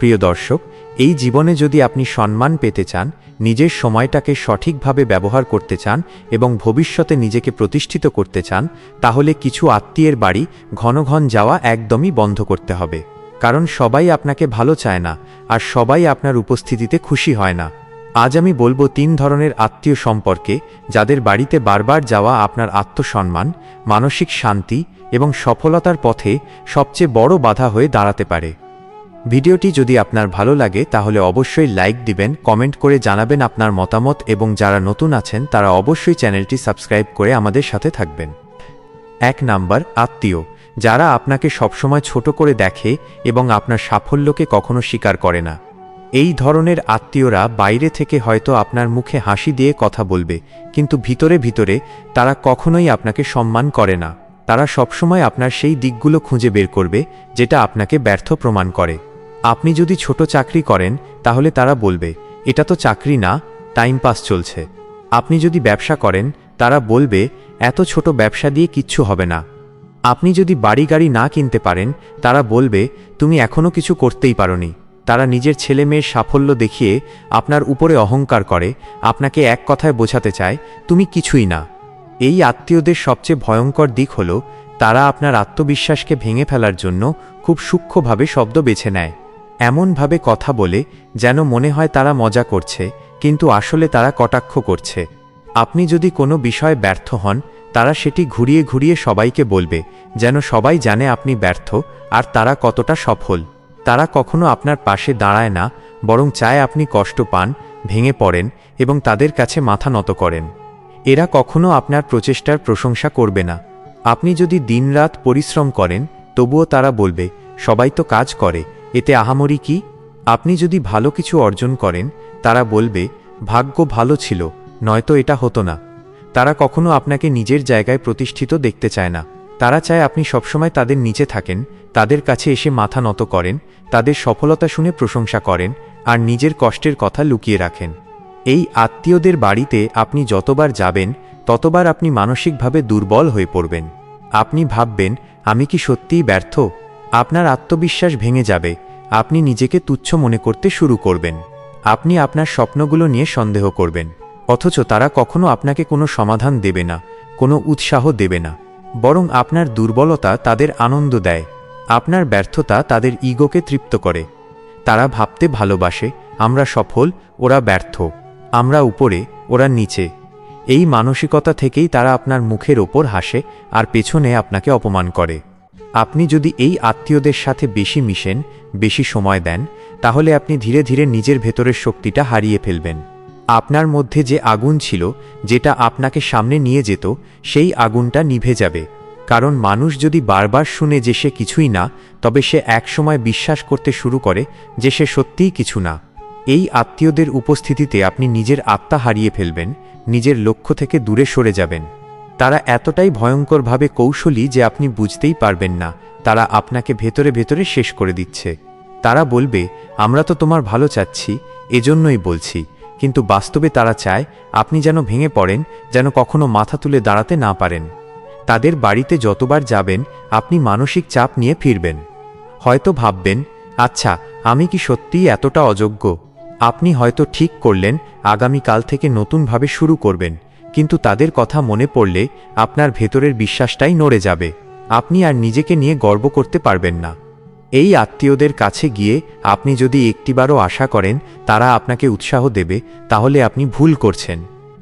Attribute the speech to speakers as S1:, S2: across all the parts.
S1: প্রিয় দর্শক, এই জীবনে যদি আপনি সম্মান পেতে চান, নিজের সময়টাকে সঠিকভাবে ব্যবহার করতে চান এবং ভবিষ্যতে নিজেকে প্রতিষ্ঠিত করতে চান, তাহলে কিছু আত্মীয়ের বাড়ি ঘন ঘন যাওয়া একদমই বন্ধ করতে হবে। কারণ সবাই আপনাকে ভালো চায় না, আর সবাই আপনার উপস্থিতিতে খুশি হয় না। আজ আমি বলব তিন ধরনের আত্মীয় সম্পর্কে, যাদের বাড়িতে বারবার যাওয়া আপনার আত্মসম্মান, মানসিক শান্তি এবং সফলতার পথে সবচেয়ে বড় বাধা হয়ে দাঁড়াতে পারে। ভিডিওটি যদি আপনার ভালো লাগে তাহলে অবশ্যই লাইক দিবেন, কমেন্ট করে জানাবেন আপনার মতামত এবং যারা নতুন আছেন তারা অবশ্যই চ্যানেলটি সাবস্ক্রাইব করে আমাদের সাথে থাকবেন। এক নাম্বার, আত্মীয়। যারা আপনাকে সবসময় ছোট করে দেখে এবং আপনার সাফল্যকে কখনো স্বীকার করে না। এই ধরনের আত্মীয়রা বাইরে থেকে হয়তো আপনার মুখে হাসি দিয়ে কথা বলবে, কিন্তু ভিতরে ভিতরে তারা কখনোই আপনাকে সম্মান করে না। তারা সবসময় আপনার সেই দিকগুলো খুঁজে বের করবে, যেটা আপনাকে ব্যর্থ প্রমাণ করে। আপনি যদি ছোট চাকরি করেন, তাহলে তারা বলবে, এটা তো চাকরি না, টাইম পাস চলছে। আপনি যদি ব্যবসা করেন, তারা বলবে, এত ছোট ব্যবসা দিয়ে কিচ্ছু হবে না। আপনি যদি বাড়ি গাড়ি না কিনতে পারেন, তারা বলবে, তুমি এখনও কিছু করতেই পারোনি। তারা নিজের ছেলে মেয়ের সাফল্য দেখিয়ে আপনার উপরে অহংকার করে, আপনাকে এক কথায় বোঝাতে চায়, তুমি কিছুই না। এই আত্মীয়দের সবচেয়ে ভয়ঙ্কর দিক হল, তারা আপনার আত্মবিশ্বাসকে ভেঙে ফেলার জন্য খুব সূক্ষ্মভাবে শব্দ বেছে নেয়। এমনভাবে কথা বলে যেন মনে হয় তারা মজা করছে, কিন্তু আসলে তারা কটাক্ষ করছে। আপনি যদি কোনো বিষয়ে ব্যর্থ হন, তারা সেটি ঘুরিয়ে ঘুরিয়ে সবাইকে বলবে, যেন সবাই জানে আপনি ব্যর্থ, আর তারা কতটা সফল। তারা কখনো আপনার পাশে দাঁড়ায় না, বরং চায় আপনি কষ্ট পান, ভেঙে পড়েন, এবং তাদের কাছে মাথা নত করেন। এরা কখনো আপনার প্রচেষ্টার প্রশংসা করবে না। আপনি যদি দিনরাত পরিশ্রম করেন, তবুও তারা বলবে, সবাই তো কাজ করে এতে আহামরি কি? আপনি যদি ভালো কিছু অর্জন করেন, তারা বলবে, ভাগ্য ভালো ছিল, নয়তো এটা হতো না। তারা কখনো আপনাকে নিজের জায়গায় প্রতিষ্ঠিত দেখতে চায় না। তারা চায় আপনি সবসময় তাদের নিচে থাকেন, তাদের কাছে এসে মাথা নত করেন, তাদের সফলতা শুনে প্রশংসা করেন, আর নিজের কষ্টের কথা লুকিয়ে রাখেন। এই আত্মীয়দের বাড়িতে আপনি যতবার যাবেন, ততবার আপনি মানসিকভাবে দুর্বল হয়ে পড়বেন। আপনি ভাববেন, আমি কি সত্যিই ব্যর্থ? আপনার আত্মবিশ্বাস ভেঙে যাবে। আপনি নিজেকে তুচ্ছ মনে করতে শুরু করবেন। আপনি আপনার স্বপ্নগুলো নিয়ে সন্দেহ করবেন। অথচ তারা কখনো আপনাকে কোনো সমাধান দেবে না, কোনো উৎসাহ দেবে না। বরং আপনার দুর্বলতা তাদের আনন্দ দেয়। আপনার ব্যর্থতা তাদের ইগোকে তৃপ্ত করে। তারা ভাবতে ভালোবাসে, আমরা সফল, ওরা ব্যর্থ। আমরা উপরে, ওরা নিচে। এই মানসিকতা থেকেই তারা আপনার মুখের ওপর হাসে আর পেছনে আপনাকে অপমান করে। আপনি যদি এই আত্মীয়দের সাথে বেশি মিশেন, বেশি সময় দেন, তাহলে আপনি ধীরে ধীরে নিজের ভেতরের শক্তিটা হারিয়ে ফেলবেন। আপনার মধ্যে যে আগুন ছিল, যেটা আপনাকে সামনে নিয়ে যেত, সেই আগুনটা নিভে যাবে। কারণ মানুষ যদি বারবার শুনে যে সে কিছুই না, তবে সে একসময় বিশ্বাস করতে শুরু করে যে সে সত্যিই কিছু না। এই আত্মীয়দের উপস্থিতিতে আপনি নিজের আত্মা হারিয়ে ফেলবেন, নিজের লক্ষ্য থেকে দূরে সরে যাবেন। তারা এতটাই ভয়ঙ্করভাবে কৌশলী যে আপনি বুঝতেই পারবেন না, তারা আপনাকে ভেতরে ভেতরে শেষ করে দিচ্ছে। তারা বলবে, আমরা তো তোমার ভালো চাচ্ছি, এজন্যই বলছি। কিন্তু বাস্তবে তারা চায়, আপনি যেন ভেঙে পড়েন, যেন কখনো মাথা তুলে দাঁড়াতে না পারেন। তাদের বাড়িতে যতবার যাবেন, আপনি মানসিক চাপ নিয়ে ফিরবেন। হয়তো ভাববেন আচ্ছা আমি কি সত্যিই এতটা অযোগ্য? আপনি হয়তো ঠিক করলেন, আগামীকাল থেকে নতুনভাবে শুরু করবেন। কিন্তু তাদের কথা মনে পড়লে আপনার ভেতরের বিশ্বাসটাই নড়ে যাবে। আপনি আর নিজেকে নিয়ে গর্ব করতে পারবেন না। এই আত্মীয়দের কাছে গিয়ে আপনি যদি একটিবারও আশা করেন তারা আপনাকে উৎসাহ দেবে, তাহলে আপনি ভুল করছেন।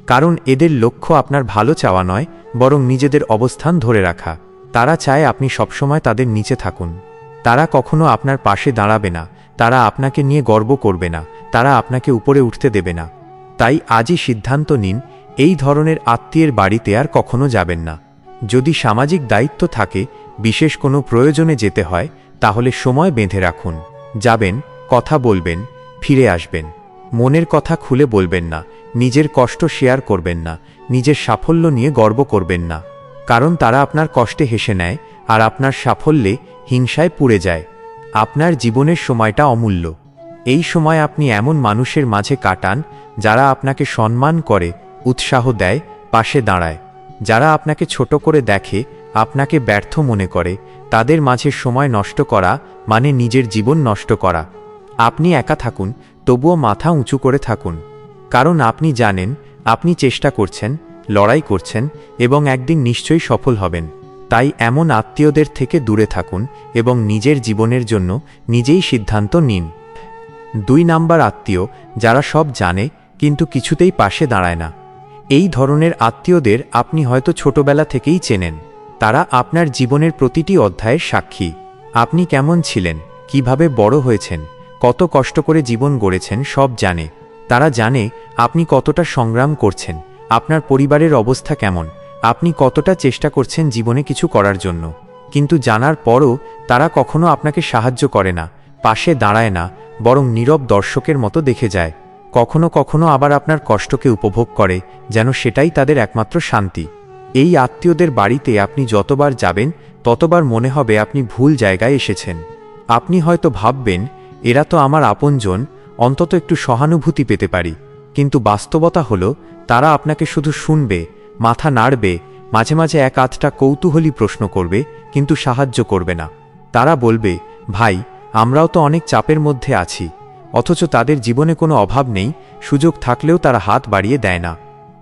S1: কারণ এদের লক্ষ্য আপনার ভালো চাওয়া নয়, বরং নিজেদের অবস্থান ধরে রাখা। তারা চায় আপনি সবসময় তাদের নিচে থাকুন। তারা কখনো আপনার পাশে দাঁড়াবে না, তারা আপনাকে নিয়ে গর্ব করবে না, তারা আপনাকে উপরে উঠতে দেবে না। তাই আজই সিদ্ধান্ত নিন এই ধরনের আত্মীয়ের বাড়িতে আর কখনো যাবেন না। যদি সামাজিক দায়িত্ব থাকে, বিশেষ কোনো প্রয়োজনে যেতে হয়, তাহলে সময় বেঁধে রাখুন। যাবেন, কথা বলবেন, ফিরে আসবেন। মনের কথা খুলে বলবেন না, নিজের কষ্ট শেয়ার করবেন না, নিজের সাফল্য নিয়ে গর্ব করবেন না। কারণ তারা আপনার কষ্টে হেসে নেয়, আর আপনার সাফল্যে হিংসায় পুড়ে যায়। আপনার জীবনের সময়টা অমূল্য। এই সময় আপনি এমন মানুষের মাঝে কাটান, যারা আপনাকে সম্মান করে উৎসাহ দেয়, পাশে দাঁড়ায়। যারা আপনাকে ছোট করে দেখে, আপনাকে ব্যর্থ মনে করে, তাদের মাঝে সময় নষ্ট করা মানে নিজের জীবন নষ্ট করা। আপনি একা থাকুন, তবুও মাথা উঁচু করে থাকুন। কারণ আপনি জানেন, আপনি চেষ্টা করছেন, লড়াই করছেন এবং একদিন নিশ্চয়ই সফল হবেন। তাই এমন আত্মীয়দের থেকে দূরে থাকুন এবং নিজের জীবনের জন্য নিজেই সিদ্ধান্ত নিন। দুই নাম্বার আত্মীয়, যারা সব জানে, কিন্তু কিছুতেই পাশে দাঁড়ায় না। এই ধরনের আত্মীয়দের আপনি হয়তো ছোটবেলা থেকেই চেনেন। তারা আপনার জীবনের প্রতিটি অধ্যায়ের সাক্ষী। আপনি কেমন ছিলেন? কীভাবে বড় হয়েছেন? কত কষ্ট করে জীবন গড়েছেন? সব জানে। তারা জানে আপনি কতটা সংগ্রাম করছেন। আপনার পরিবারের অবস্থা কেমন? আপনি কতটা চেষ্টা করছেন জীবনে কিছু করার জন্য। কিন্তু জানার পরও তারা কখনো আপনাকে সাহায্য করে না, পাশে দাঁড়ায় না, বরং নীরব দর্শকের মতো দেখে যায়। কখনো কখনো আবার আপনার কষ্টকে উপভোগ করে, যেন সেটাই তাদের একমাত্র শান্তি। এই আত্মীয়দের বাড়িতে আপনি যতবার যাবেন, ততবার মনে হবে আপনি ভুল জায়গায় এসেছেন। আপনি হয়তো ভাববেন, এরা তো আমার আপনজন, অন্তত একটু সহানুভূতি পেতে পারি। কিন্তু বাস্তবতা হলো, তারা আপনাকে শুধু শুনবে, মাথা নাড়বে, মাঝে মাঝে এক আধটা কৌতূহলী প্রশ্ন করবে, কিন্তু সাহায্য করবে না। তারা বলবে, ভাই, আমরাও তো অনেক চাপের মধ্যে আছি। অথচ তাদের জীবনে কোনো অভাব নেই, সুযোগ থাকলেও তারা হাত বাড়িয়ে দেয় না।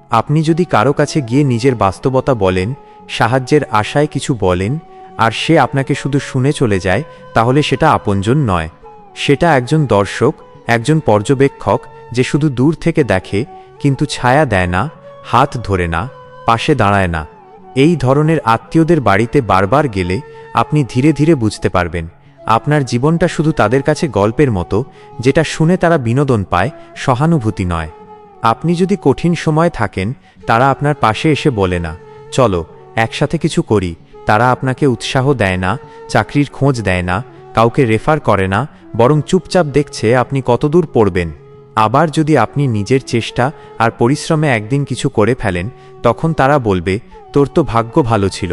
S1: আপনি যদি কারও কাছে গিয়ে নিজের বাস্তবতা বলেন, সাহায্যের আশায় কিছু বলেন, আর সে আপনাকে শুধু শুনে চলে যায়, তাহলে সেটা আপনজন নয়। সেটা একজন দর্শক, একজন পর্যবেক্ষক, যে শুধু দূর থেকে দেখে, কিন্তু ছায়া দেয় না, হাত ধরে না, পাশে দাঁড়ায় না। এই ধরনের আত্মীয়দের বাড়িতে বারবার গেলে আপনি ধীরে ধীরে বুঝতে পারবেন। আপনার জীবনটা শুধু তাদের কাছে গল্পের মতো, যেটা শুনে তারা বিনোদন পায়, সহানুভূতি নয়। আপনি যদি কঠিন সময় থাকেন, তারা আপনার পাশে এসে বলে না, চলো, একসাথে কিছু করি। তারা আপনাকে উৎসাহ দেয় না, চাকরির খোঁজ দেয় না, কাউকে রেফার করে না, বরং চুপচাপ দেখছে আপনি কতদূর পড়বেন। আবার যদি আপনি নিজের চেষ্টা আর পরিশ্রমে একদিন কিছু করে ফেলেন, তখন তারা বলবে, তোর তো ভাগ্য ভালো ছিল।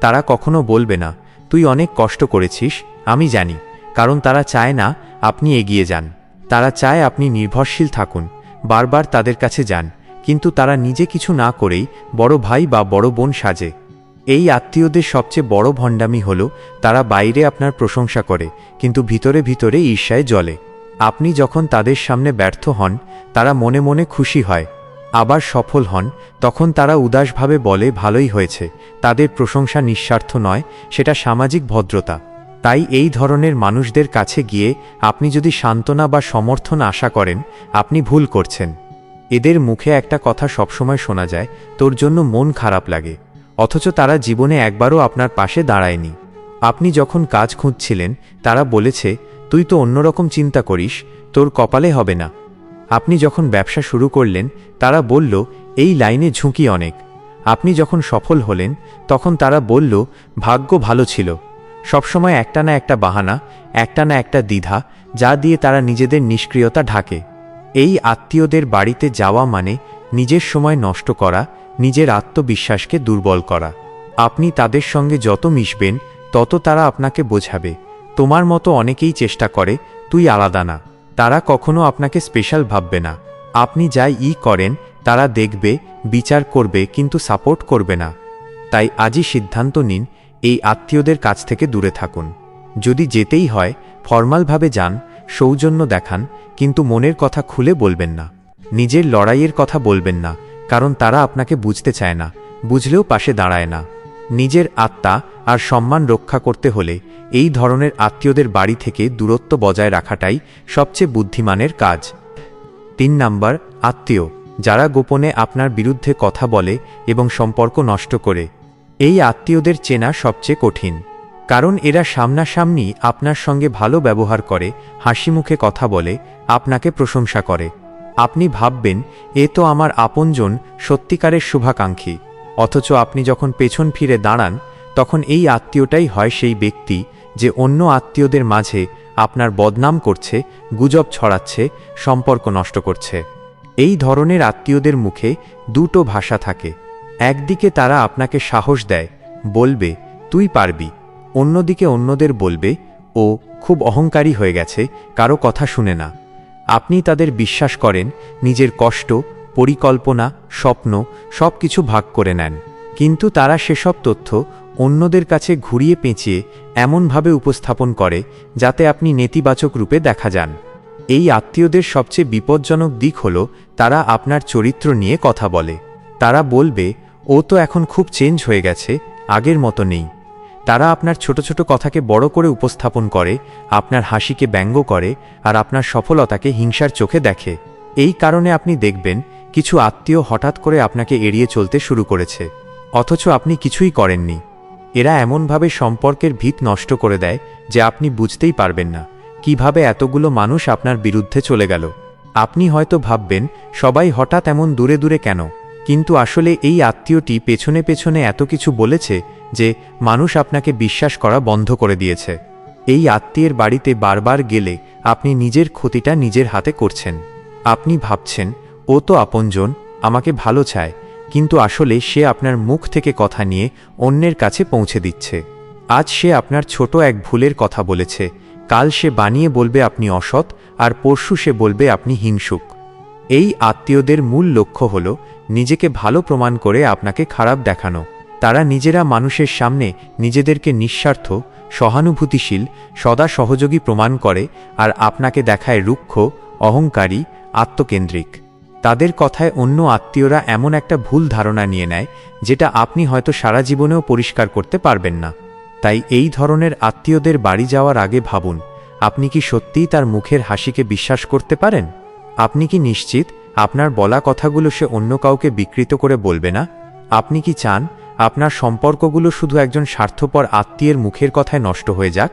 S1: তারা কখনো বলবে না তুই অনেক কষ্ট করেছিস, আমি জানি, কারণ তারা চায় না আপনি এগিয়ে যান। তারা চায় আপনি নির্ভরশীল থাকুন, বারবার তাদের কাছে যান, কিন্তু তারা নিজে কিছু না করেই বড় ভাই বা বড় বোন সাজে। এই আত্মীয়দের সবচেয়ে বড় ভণ্ডামি হল, তারা বাইরে আপনার প্রশংসা করে, কিন্তু ভিতরে ভিতরে ঈর্ষায় জ্বলে। আপনি যখন তাদের সামনে ব্যর্থ হন, তারা মনে মনে খুশি হয়। আবার সফল হন, তখন তারা উদাসভাবে বলে, ভালোই হয়েছে। তাদের প্রশংসা নিঃস্বার্থ নয়, সেটা সামাজিক ভদ্রতা। তাই এই ধরনের মানুষদের কাছে গিয়ে আপনি যদি সান্ত্বনা বা সমর্থন আশা করেন, আপনি ভুল করছেন। এদের মুখে একটা কথা সবসময় শোনা যায়, তোর জন্য মন খারাপ লাগে। অথচ তারা জীবনে একবারও আপনার পাশে দাঁড়ায়নি। আপনি যখন কাজ খুঁজছিলেন, তারা বলেছে, তুই তো অন্যরকম চিন্তা করিস, তোর কপালে হবে না। আপনি যখন ব্যবসা শুরু করলেন, তারা বলল, এই লাইনে ঝুঁকি অনেক। আপনি যখন সফল হলেন, তখন তারা বলল, ভাগ্য ভালো ছিল। সবসময় একটা না একটা বাহানা, একটা না একটা দ্বিধা, যা দিয়ে তারা নিজেদের নিষ্ক্রিয়তা ঢাকে। এই আত্মীয়দের বাড়িতে যাওয়া মানে নিজের সময় নষ্ট করা, নিজের আত্মবিশ্বাসকে দুর্বল করা। আপনি তাদের সঙ্গে যত মিশবেন, তত তারা আপনাকে বোঝাবে। তোমার মতো অনেকেই চেষ্টা করে, তুই আলাদা না। তারা কখনো আপনাকে স্পেশাল ভাববে না। আপনি যাই ই করেন, তারা দেখবে, বিচার করবে কিন্তু সাপোর্ট করবে না। তাই আজই সিদ্ধান্ত নিন, এই আত্মীয়দের কাছ থেকে দূরে থাকুন। যদি যেতেই হয়, ফর্মালভাবে যান, সৌজন্য দেখান, কিন্তু মনের কথা খুলে বলবেন না। নিজের লড়াইয়ের কথা বলবেন না, কারণ তারা আপনাকে বুঝতে চায় না, বুঝলেও পাশে দাঁড়ায় না। নিজের আত্মা আর সম্মান রক্ষা করতে হলে এই ধরনের আত্মীয়দের বাড়ি থেকে দূরত্ব বজায় রাখাটাই সবচেয়ে বুদ্ধিমানের কাজ। তিন নাম্বার, আত্মীয়, যারা গোপনে আপনার বিরুদ্ধে কথা বলে এবং সম্পর্ক নষ্ট করে। এই আত্মীয়দের চেনা সবচেয়ে কঠিন, কারণ এরা সামনাসামনি আপনার সঙ্গে ভালো ব্যবহার করে, হাসি মুখে কথা বলে, আপনাকে প্রশংসা করে। আপনি ভাববেন, এ তো আমার আপনজন, সত্যিকারের শুভাকাঙ্ক্ষী। অথচ আপনি যখন পেছন ফিরে দাঁড়ান তখন এই আত্মীয়টাই হয় সেই ব্যক্তি যে অন্য আত্মীয়দের মাঝে আপনার বদনাম করছে, গুজব ছড়াচ্ছে, সম্পর্ক নষ্ট করছে। এই ধরনের আত্মীয়দের মুখে দুটো ভাষা থাকে। একদিকে তারা আপনাকে সাহস দেয়, বলবে, তুই পারবি। অন্যদিকে অন্যদের বলবে, ও খুব অহংকারী হয়ে গেছে, কারও কথা শুনে না। আপনি তাদের বিশ্বাস করেন, নিজের কষ্ট, পরিকল্পনা, স্বপ্ন সব কিছু ভাগ করে নেন। কিন্তু তারা সেসব তথ্য অন্যদের কাছে ঘুরিয়ে পেঁচিয়ে এমনভাবে উপস্থাপন করে যাতে আপনি নেতিবাচক রূপে দেখা যান। এই আত্মীয়দের সবচেয়ে বিপজ্জনক দিক হল তারা আপনার চরিত্র নিয়ে কথা বলে। তারা বলবে, ও তো এখন খুব চেঞ্জ হয়ে গেছে, আগের মতো নেই। তারা আপনার ছোট ছোট কথাকে বড় করে উপস্থাপন করে, আপনার হাসিকে ব্যঙ্গ করে আর আপনার সফলতাকে হিংসার চোখে দেখে। এই কারণে আপনি দেখবেন কিছু আত্মীয় হঠাৎ করে আপনাকে এড়িয়ে চলতে শুরু করেছে। অথচ আপনি কিছুই করেননি। এরা এমনভাবে সম্পর্কের ভিত নষ্ট করে দেয় যে আপনি বুঝতেই পারবেন না। কীভাবে এতগুলো মানুষ আপনার বিরুদ্ধে চলে গেল? আপনি হয়তো ভাববেন, সবাই হঠাৎ এমন দূরে দূরে কেন? কিন্তু আসলে এই আত্মীয়টি পেছনে পেছনে এত কিছু বলেছে যে মানুষ আপনাকে বিশ্বাস করা বন্ধ করে দিয়েছে। এই আত্মীয়ের বাড়িতে বারবার গেলে আপনি নিজের ক্ষতিটা নিজের হাতে করছেন। আপনি ভাবছেন, ও তো আপনজন, আমাকে ভালো চায়। কিন্তু আসলে সে আপনার মুখ থেকে কথা নিয়ে অন্যের কাছে পৌঁছে দিচ্ছে। আজ সে আপনার ছোট এক ভুলের কথা বলেছে। কাল সে বানিয়ে বলবে আপনি অসৎ, আর পরশু সে বলবে আপনি হিংসুক। এই আত্মীয়দের মূল লক্ষ্য হল নিজেকে ভালো প্রমাণ করে আপনাকে খারাপ দেখানো। তারা নিজেরা মানুষের সামনে নিজেদেরকে নিঃস্বার্থ, সহানুভূতিশীল, সদা সহযোগী প্রমাণ করে, আর আপনাকে দেখায় রুক্ষ, অহংকারী, আত্মকেন্দ্রিক। তাদের কথায় অন্য আত্মীয়রা এমন একটা ভুল ধারণা নিয়ে নেয়, যেটা আপনি হয়তো সারা জীবনেও পরিষ্কার করতে পারবেন না। তাই এই ধরনের আত্মীয়দের বাড়ি যাওয়ার আগে ভাবুন, আপনি কি সত্যিই তার মুখের হাসিকে বিশ্বাস করতে পারেন? আপনি কি নিশ্চিত আপনার বলা কথাগুলো সে অন্য কাউকে বিকৃত করে বলবে না? আপনি কি চান আপনার সম্পর্কগুলো শুধু একজন স্বার্থপর আত্মীয়ের মুখের কথায় নষ্ট হয়ে যাক?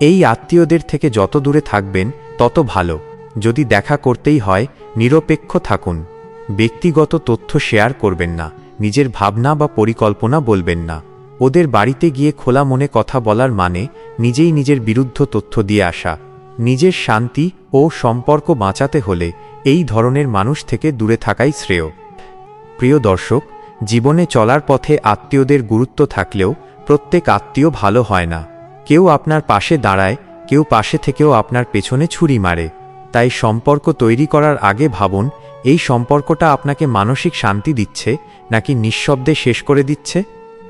S1: এই আত্মীয়দের থেকে যত দূরে থাকবেন, তত ভালো। যদি দেখা করতেই হয়, নিরপেক্ষ থাকুন। ব্যক্তিগত তথ্য শেয়ার করবেন না, নিজের ভাবনা বা পরিকল্পনা বলবেন না। ওদের বাড়িতে গিয়ে খোলা মনে কথা বলার মানে নিজেই নিজের বিরুদ্ধ তথ্য দিয়ে আসা। নিজের শান্তি ও সম্পর্ক বাঁচাতে হলে এই ধরনের মানুষ থেকে দূরে থাকাই শ্রেয়। প্রিয় দর্শক, জীবনে চলার পথে আত্মীয়দের গুরুত্ব থাকলেও প্রত্যেক আত্মীয় ভালো হয় না। কেউ আপনার পাশে দাঁড়ায়, কেউ পাশে থেকেও আপনার পেছনে ছুরি মারে। তাই সম্পর্ক তৈরি করার আগে ভাবুন, এই সম্পর্কটা আপনাকে মানসিক শান্তি দিচ্ছে নাকি নিঃশব্দে শেষ করে দিচ্ছে?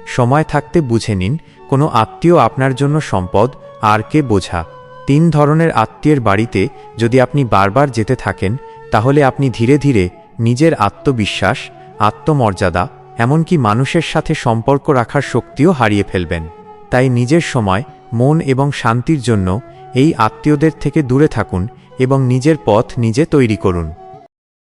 S1: সময় থাকতে বুঝে নিন, কোনো আত্মীয় আপনার জন্য সম্পদ আর কে বোঝা। তিন ধরনের আত্মীয়ের বাড়িতে যদি আপনি বারবার যেতে থাকেন, তাহলে আপনি ধীরে ধীরে নিজের আত্মবিশ্বাস, আত্মমর্যাদা, এমনকি মানুষের সাথে সম্পর্ক রাখার শক্তিও হারিয়ে ফেলবেন। তাই নিজের সময়, মন এবং শান্তির জন্য এই আত্মীয়দের থেকে দূরে থাকুন এবং নিজের পথ নিজে তৈরি করুন।